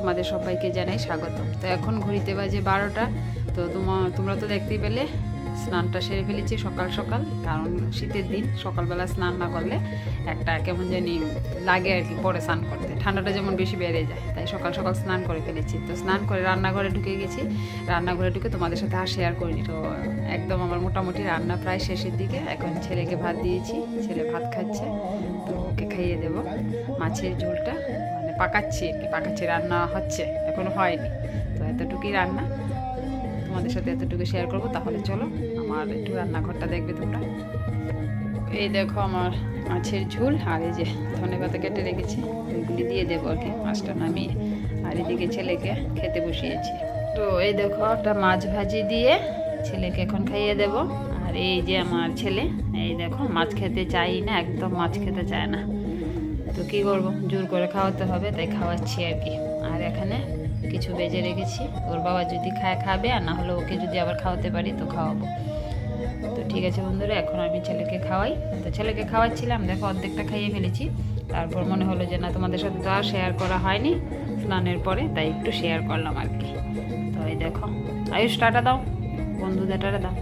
তোমাদের সবাইকে জানাই স্বাগত তো এখন ঘড়িতে বাজে বারোটা, তো তোমার তোমরা তো দেখতেই পেলে স্নানটা সেরে ফেলেছি সকাল সকাল, কারণ শীতের দিন, সকালবেলা স্নান না করলে একটা কেমন জানি লাগে আর কি পরে স্নান করতে। ঠান্ডাটা যেমন বেশি বেড়ে যায়, তাই সকাল সকাল স্নান করে ফেলেছি। তো স্নান করে রান্নাঘরে ঢুকে গেছি। রান্নাঘরে ঢুকে তোমাদের সাথে আর শেয়ার করিনি। তো একদম আমার মোটামুটি রান্না প্রায় শেষের দিকে। এখন ছেলেকে ভাত দিয়েছি, ছেলে ভাত খাচ্ছে। তো ওকে খাইয়ে দেবো মাছের ঝোলটা। মানে পাকাচ্ছি আর কি, পাকাচ্ছি, রান্না হচ্ছে, এখনও হয়নি। তো এতটুকুই রান্না। তোমাদের সাথে এতটুকু শেয়ার করব, তাহলে চলো আমার একটু রান্নাঘরটা দেখবে তোমরা। এই দেখো আমার মাছের ঝোল, আর এই যে ধনে পাতা কেটে রেখেছি, ওইগুলি দিয়ে দেবো আর কি, মাছটা নামিয়ে। আর এদিকে ছেলেকে খেতে বসিয়েছি। তো এই দেখো একটা মাছ ভাজি দিয়ে ছেলেকে এখন খাইয়ে দেব। আর এই যে আমার ছেলে, এই দেখো মাছ খেতে চাই না, একদম মাছ খেতে চায় না। তো কী করব? জোর করে খাওয়াতে হবে, তাই খাওয়াচ্ছি আর কি। আর এখানে কিছু বেজে রেখেছি। ওর বাবা যদি খায়, খাবে, আর না হলে ওকে যদি আবার খাওয়াতে পারি, তো খাওয়াবো। তো ঠিক আছে বন্ধুরা, এখন আমি ছেলেকে খাওয়াই। তো ছেলেকে খাওয়াচ্ছিলাম, দেখো অর্ধেকটা খাইয়ে ফেলেছি। তারপর মনে হলো যে না, তোমাদের সাথে তো আর শেয়ার করা হয়নি স্নানের পরে, তাই একটু শেয়ার করলাম আর কি। তো এই দেখো। আয়ুষ, টাটা দাও। বন্ধুদের টাটা দাও।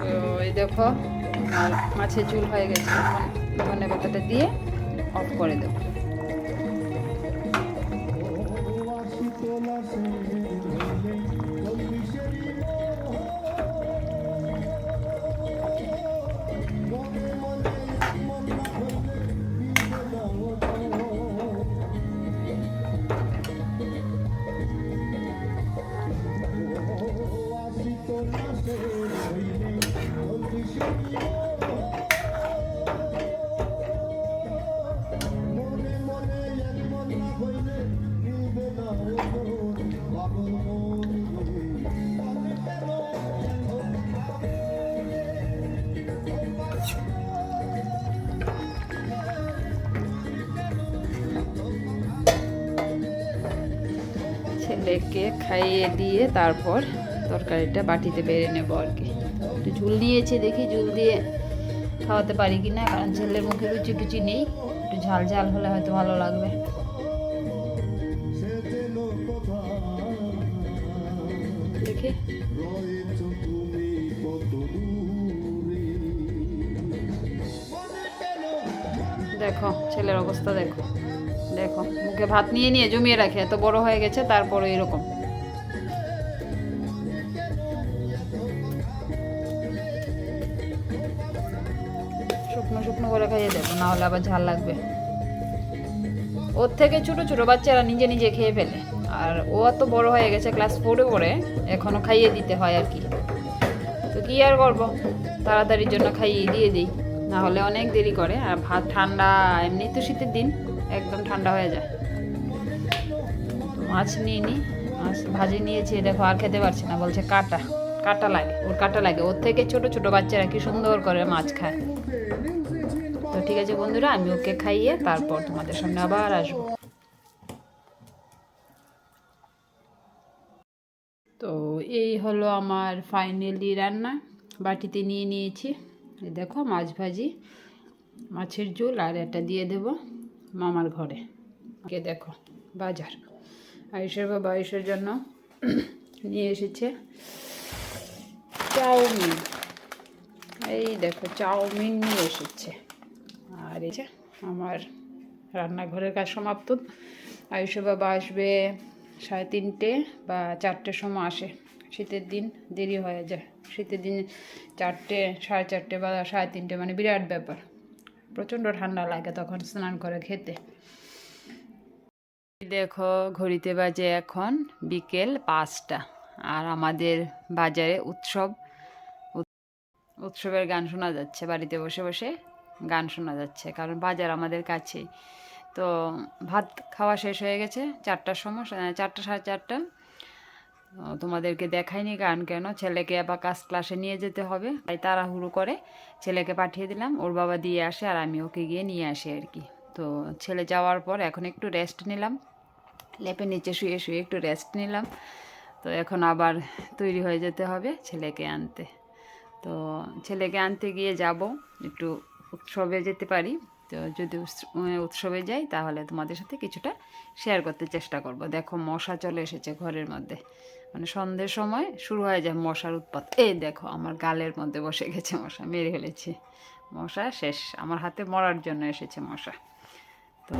তো এই দেখো, মাছের ঝুল হয়ে গেছে। ধনে পাতাটা দিয়ে অফ করে দেবো। ছেলেকে খাইয়ে দিয়ে তারপর তরকারিটা বাটিতে বেড়ে নেব আর কি। একটু ঝুল নিয়েছি দেখি, ঝুল দিয়ে খাওয়াতে পারি কি না কারণ ছেলের মুখে রুচি টুচি নেই, একটু ঝাল ঝাল হলে হয়তো ভালো লাগবে। দেখো, ছেলের অবস্থা দেখো। দেখো, মুখে ভাত নিয়ে নিয়ে জমিয়ে রাখে, এত বড় হয়ে গেছে, তারপরে এরকম। শুকনো শুকনো করে খাইয়ে দেবো না হলে আবার ঝাল লাগবে। ওর থেকে ছোট ছোট বাচ্চারা নিজে নিজে খেয়ে ফেলে। আর ও এত বড় হয়ে গেছে ক্লাস ফোরে পড়ে, এখনও খাইয়ে দিতে হয় আর কি। তো কি আর করব? তাড়াতাড়ির জন্য খাইয়ে দিয়ে দিই। না হলে অনেক দেরি করে, আর ভাত ঠান্ডা, এমনি তো শীতের দিন, একদম ঠান্ডা হয়ে যায়। মাছ নিয়ে নিই মাছ ভাজি নিয়েছি, দেখো আর খেতে পারছি না, বলছে কাটা কাটা লাগে, ওর কাটা লাগে, ওর থেকে ছোট ছোট বাচ্চারা কি সুন্দর করে মাছ খায়। তো ঠিক আছে বন্ধুরা, আমি ওকে খাইয়ে তারপর তোমাদের সামনে আবার আসব। তো এই হলো আমার ফাইনালি রান্না, বাটিতে নিয়ে নিয়েছি। দেখো মাছ ভাজি, মাছের ঝোল আর এটা দিয়ে দেব মামার ঘরে। কে দেখো, বাজার। আয়ুষের বাবা আয়ুষের জন্য নিয়ে এসেছে চাউমিন। এই দেখো, চাউমিন নিয়ে এসেছে। আর এই যে আমার রান্নাঘরের কাজ সমাপ্ত। আয়ুষের বাবা আসবে সাড়ে তিনটে বা চারটের সময় আসে। শীতের দিন দেরি হয়ে যায়। শীতের দিন চারটে, সাড়ে চারটে বা সাড়ে তিনটে মানে বিরাট ব্যাপার। প্রচণ্ড ঠান্ডা লাগে তখন স্নান করে খেতে। দেখো, ঘড়িতে বাজে এখন বিকেল পাঁচটা আর আমাদের বাজারে উৎসব। উৎ- উৎসবের গান শোনা যাচ্ছে, বাড়িতে বসে বসে গান শোনা যাচ্ছে, কারণ বাজার আমাদের কাছেই। তো ভাত খাওয়া শেষ হয়ে গেছে, চারটার সময় চারটা, সাড়ে চারটা। তোমাদেরকে দেখাইনি, কারণ কেন? ছেলেকে আবার কাজ ক্লাসে নিয়ে যেতে হবে। তাই তাড়াহুড়ো করে ছেলেকে পাঠিয়ে দিলাম। ওর বাবা দিয়ে আসে আর আমি ওকে গিয়ে নিয়ে আসি আর কি। তো ছেলে যাওয়ার পর এখন একটু রেস্ট নিলাম। লেপের নিচে শুয়ে শুয়ে একটু রেস্ট নিলাম। তো এখন আবার তৈরি হয়ে যেতে হবে ছেলেকে আনতে। তো ছেলেকে আনতে গিয়ে যাব। একটু উৎসবে যেতে পারি। তো যদি উৎস- উৎসবে যাই তাহলে তোমাদের সাথে কিছুটা শেয়ার করতে চেষ্টা করব। দেখো মশা চলে এসেছে ঘরের মধ্যে। মানে সন্ধ্যের সময় শুরু হয়ে যায় মশার উৎপাত। এই দেখো আমার গালের মধ্যে বসে গেছে মশা, মেরে ফেলেছি। মশা শেষ। আমার হাতে মরার জন্য এসেছে মশা। তো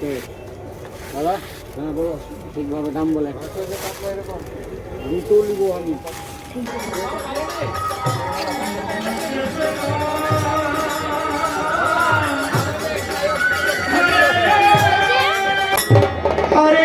দে দাদা হ্যাঁ বলো ঠিকভাবে দাম বলে। আমি তুলব আমি হরে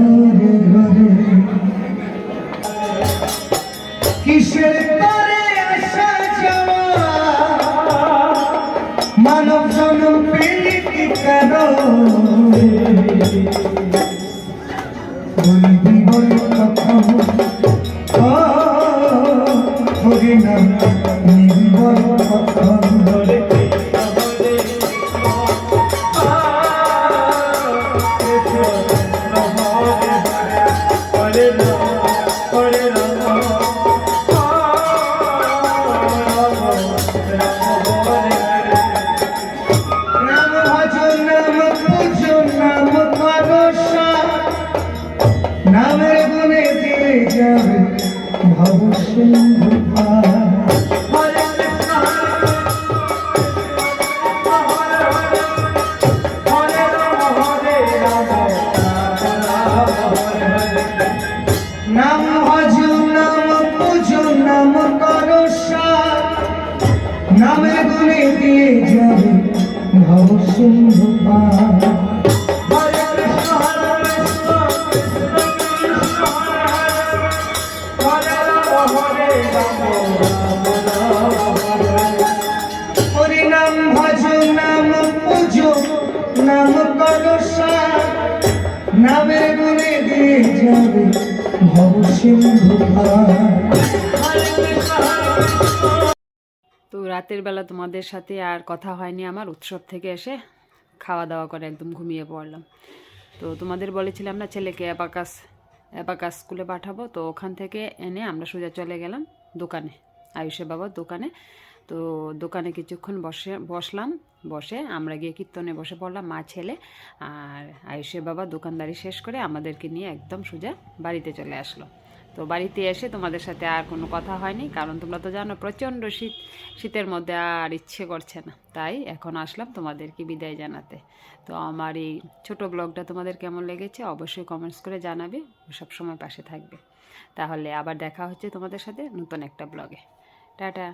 বলবি বল কখন হরি নাম ভজ নাম পুজ, নাম করসা নামের গুণে দিয়ে যাবে ভব সিন্ধু। হরে কৃষ্ণ রাতের বেলা তোমাদের সাথে আর কথা হয়নি আমার। উৎসব থেকে এসে খাওয়া দাওয়া করে একদম ঘুমিয়ে পড়লাম। তো তোমাদের বলেছিলাম না, ছেলেকে অ্যাবাকাস অ্যাপাকাস স্কুলে পাঠাবো। তো ওখান থেকে এনে আমরা সোজা চলে গেলাম দোকানে, আয়ুষের বাবার দোকানে। তো দোকানে কিছুক্ষণ বসে, বসলাম। বসে আমরা গিয়ে কীর্তনে বসে পড়লাম, মা, ছেলে আর আয়ুষের বাবা দোকানদারি শেষ করে আমাদেরকে নিয়ে একদম সোজা বাড়িতে চলে আসলো। তো বাড়িতে এসে তোমাদের সাথে আর কোনো কথা হয়নি, কারণ তোমরা তো জানো প্রচণ্ড শীত, শীতের মধ্যে আর ইচ্ছে করছে না। তাই এখন আসলাম তোমাদেরকে বিদায় জানাতে। তো আমার এই ছোটো ব্লগটা তোমাদের কেমন লেগেছে অবশ্যই কমেন্টস করে জানাবে সব সময় পাশে থাকবে। তাহলে আবার দেখা হচ্ছে তোমাদের সাথে নতুন একটা ব্লগে। টাটা।